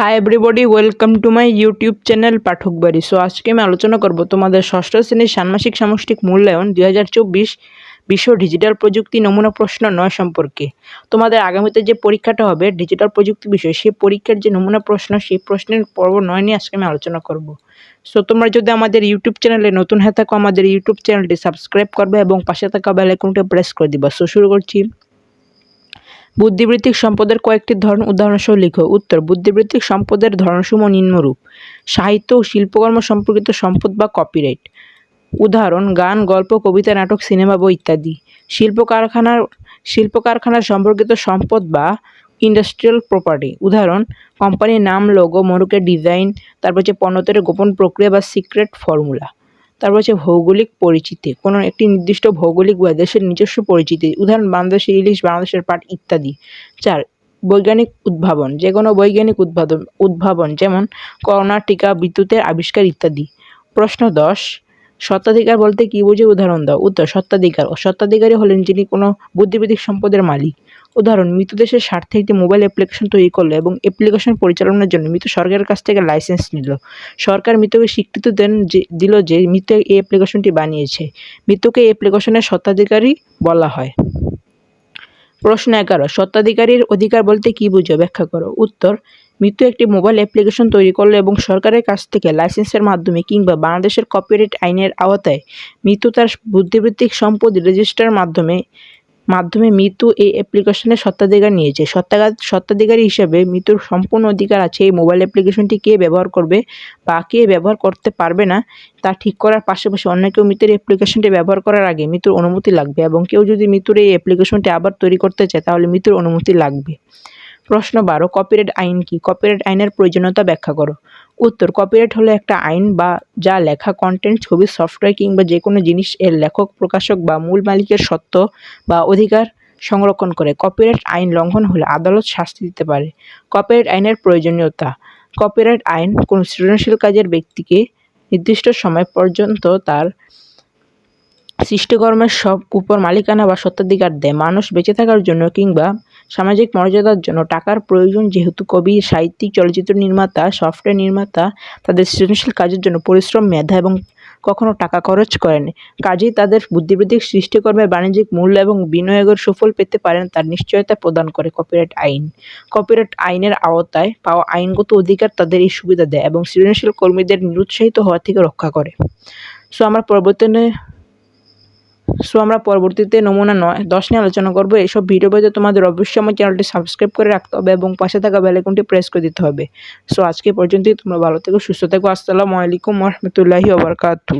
Hi everybody welcome to my YouTube channel Pathak Bari so আজকে আমি আলোচনা করব তোমাদের ষষ্ঠ শ্রেণির ষান্মাসিক সামষ্টিক মূল্যায়ন দুই হাজার চব্বিশ বিশ্ব ডিজিটাল প্রযুক্তি নমুনা প্রশ্ন নয় সম্পর্কে। তোমাদের আগামীতে যে পরীক্ষাটা হবে, ডিজিটাল প্রযুক্তি বিষয় সেই পরীক্ষার যে নমুনা প্রশ্ন, সেই প্রশ্নের পর্ব নয় নিয়ে আজকে আমি আলোচনা করব। সো তোমরা যদি আমাদের ইউটিউব চ্যানেলে নতুন হয়ে থাকো, আমাদের ইউটিউব চ্যানেলটি সাবস্ক্রাইব করবে এবং পাশে থাকা বেল আইকনটি প্রেস করে দিবা। সো শুরু করছি। বুদ্ধিবৃত্তিক সম্পদের কয়েকটি ধরন উদাহরণসহ লিখো। উত্তর, বুদ্ধিবৃত্তিক সম্পদের ধরনসমূহ নিম্নরূপ। সাহিত্য ও শিল্পকর্ম সম্পর্কিত সম্পদ বা কপিরাইট উদাহরণ, গান, গল্প, কবিতা, নাটক, সিনেমা, বই ইত্যাদি। শিল্প কারখানার শিল্প কারখানার সম্পর্কিত সম্পদ বা ইন্ডাস্ট্রিয়াল প্রপার্টি উদাহরণ কোম্পানির নাম লোগো মরুকের ডিজাইন তারপর হচ্ছে পণ্যতের গোপন প্রক্রিয়া বা সিক্রেট ফর্মুলা তারপর হচ্ছে ভৌগোলিক পরিচিতি। কোনো একটি নির্দিষ্ট ভৌগোলিক বা দেশের নিজস্ব পরিচিতি, উদাহরণ বাংলাদেশের ইলিশ, বাংলাদেশের পাট ইত্যাদি। চার, বৈজ্ঞানিক উদ্ভাবন, যে কোনো বৈজ্ঞানিক উদ্ভাবন উদ্ভাবন যেমন করোনা টিকা বিদ্যুতের আবিষ্কার ইত্যাদি। প্রশ্ন দশ, স্বত্বাধিকার বলতে কী বুঝে উদাহরণ দাও। উত্তর, স্বত্বাধিকার। ও স্বত্বাধিকারী হলেন যিনি কোনো বুদ্ধিবৃত্তিক সম্পদের মালিক। উদাহরণ, মৃত দেশের স্বার্থে একটি মোবাইল অ্যাপ্লিকেশন তৈরি করল এবং অ্যাপ্লিকেশন পরিচালনার জন্য মৃত সরকারের কাছ থেকে লাইসেন্স নিল। সরকার মৃতকে স্বীকৃতি দেন যে, দিল যে মৃত এই অ্যাপ্লিকেশনটি বানিয়েছে। মৃতকে এই অ্যাপ্লিকেশনের স্বত্বাধিকারী বলা হয়। প্রশ্ন এগারো, স্বত্বাধিকারীর অধিকার বলতে কী বুঝো? ব্যাখ্যা করো। উত্তর মৃত্যু একটি মোবাইল অ্যাপ্লিকেশন তৈরি করল এবং সরকারের কাছ থেকে লাইসেন্সের মাধ্যমে কিংবা বাংলাদেশের কপিরাইট আইনের আওতায় মৃত্যু তার বুদ্ধিবৃত্তিক সম্পদ রেজিস্টার মাধ্যমে মাধ্যমে মৃত্যু এই অ্যাপ্লিকেশনের স্বত্বাধিকার নিয়েছে। সত্তাগার স্বত্বাধিকারী হিসেবে মৃত্যুর সম্পূর্ণ অধিকার আছে। এই মোবাইল অ্যাপ্লিকেশনটি কে ব্যবহার করবে বা কে ব্যবহার করতে পারবে না, তা ঠিক করার পাশাপাশি অন্য কেউ মৃতের অ্যাপ্লিকেশনটি ব্যবহার করার আগে মৃত্যুর অনুমতি লাগবে এবং কেউ যদি মৃত্যুর এই অ্যাপ্লিকেশনটি আবার তৈরি করতে চায়, তাহলে মৃত্যুর অনুমতি লাগবে। প্রশ্ন বারো কপিরাইট আইন কি? কপিরাইট আইনের প্রয়োজনীয়তা ব্যাখ্যা করো। উত্তর কপিরাইট হলো একটা আইন বা যা লেখা কন্টেন্ট ছবি সফটওয়্যার কিংবা যে কোনো জিনিস এর লেখক, প্রকাশক বা মূল মালিকের সত্ত্ব বা অধিকার সংরক্ষণ করে। কপিরাইট আইন লঙ্ঘন হলে আদালত শাস্তি দিতে পারে। কপিরাইট আইনের প্রয়োজনীয়তা। কপিরাইট আইন কোনো সৃজনশীল কাজের ব্যক্তিকে নির্দিষ্ট সময় পর্যন্ত তার সৃষ্টিকর্মের সব উপর মালিকানা বা স্বত্বাধিকার দেয়। মানুষ বেঁচে থাকার জন্য কিংবা সামাজিক মর্যাদার জন্য টাকার প্রয়োজন যেহেতু কবি, সাহিত্যিক, চলচ্চিত্র নির্মাতা সফটওয়্যার নির্মাতা, তাদের সৃজনশীল কাজের জন্য পরিশ্রম, মেধা এবং কখনো টাকা খরচ করেন কাজেই তাদের বুদ্ধিবৃত্তিক সৃষ্টিকর্মের বাণিজ্যিক মূল্য এবং বিনিয়োগের সুফল পেতে পারেন তার নিশ্চয়তা প্রদান করে কপিরাইট আইন। কপিরাইট আইনের আওতায় পাওয়া আইনগত অধিকার তাদের এই সুবিধা দেয় এবং সৃজনশীল কর্মীদের নিরুৎসাহিত হওয়া থেকে রক্ষা করে। সো আমার পরবর্তী সো আমরা পরবর্তীতে নমুনা নয়, দশ নিয়ে আলোচনা করব। এইসব ভিডিও পেতে তোমাদের অবশ্যই আমার চ্যানেলটি সাবস্ক্রাইব করে রাখতে হবে এবং পাশে থাকা বেলাইকনটি প্রেস করে দিতে হবে। সো আজকে পর্যন্তই, তোমরা ভালো থেকো, সুস্থ থেকো। আসসালামু আলাইকুম রহমতুল্লাহি ওবরকাতু